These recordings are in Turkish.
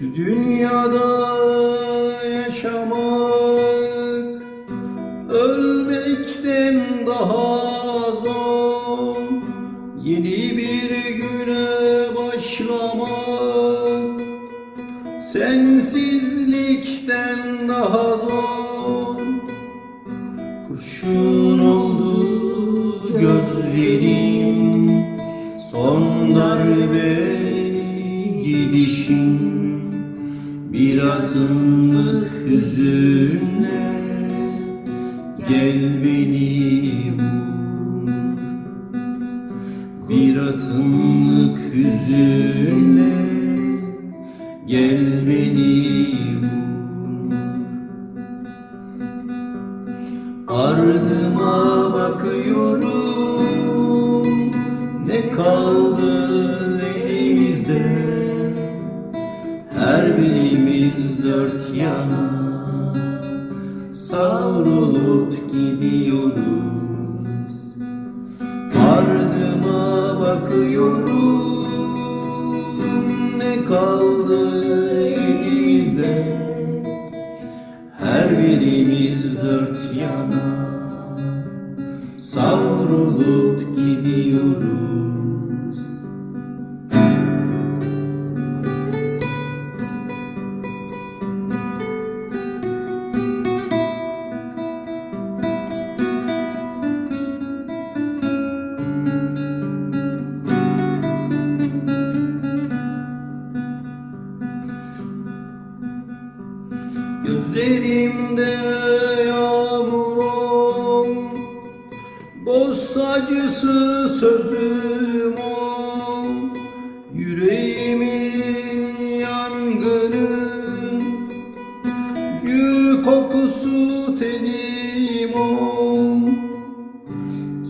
Dünyada yaşamak ölmekten daha zor. Yeni bir güne başlamak sensizlikten daha zor. Kurşun oldu gözlerin son darbe gidişin bir atımlık hüzünle gel beni vur. Bir atımlık hüzünle gel beni vur. Ardıma bakıyorum ne kaldı dört yana savrulup gidiyoruz. Ardıma bakıyorum ne kaldı elimizde her birimiz dört yana savrulup gidiyoruz Gözlerimde yağmurum Dost acısı sözüm ol Yüreğimin yangını Gül kokusu tenim ol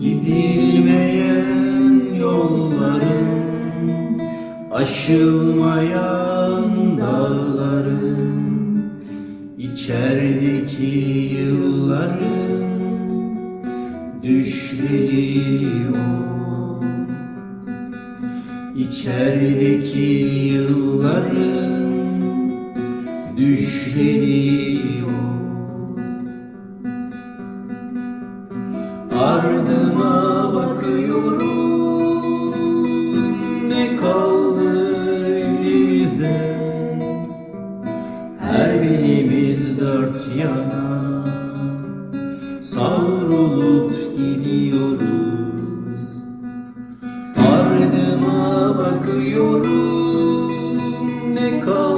Gidilmeyen yolların Aşılmayan dağların İçerideki yılların düşleri o. İçerideki yılların düşleri o. Ardıma bakıyorum dört yana. Savrulup gidiyoruz. Ardıma bakıyorum ne kaldı